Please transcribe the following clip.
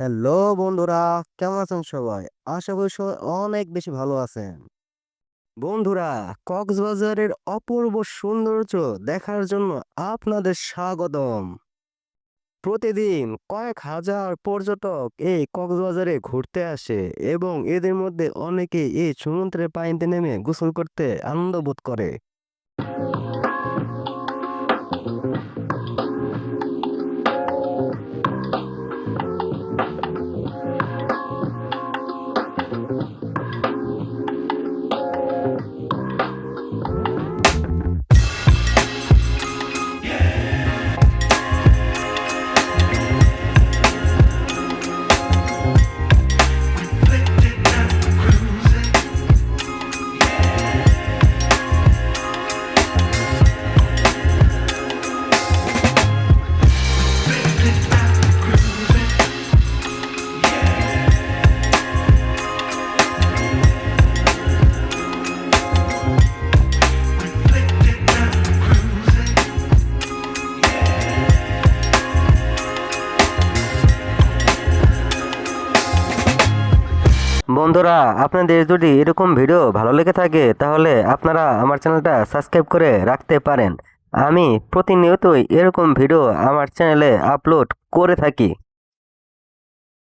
Hello বন্ধুরা, কেমন আছেন সবাই? আশা করি সবাই অনেক বেশি ভালো আছেন। বন্ধুরা, কক্সবাজারের অপূর্ব সৌন্দর্য দেখার জন্য আপনাদের স্বাগতম। প্রতিদিন কয়েক হাজার পর্যটক এই কক্সবাজারে ঘুরতে আসে এবং এদের মধ্যে অনেকে এই সমুদ্রের পানিতে নেমে গোসল করতে আনন্দ বোধ করে। বন্ধুরা, আপনাদের যদি এরকম ভিডিও ভালো লেগে থাকে, তাহলে আপনারা আমার চ্যানেলটা সাবস্ক্রাইব করে রাখতে পারেন। আমি প্রতিনিয়তই এরকম ভিডিও আমার চ্যানেলে আপলোড করে থাকি।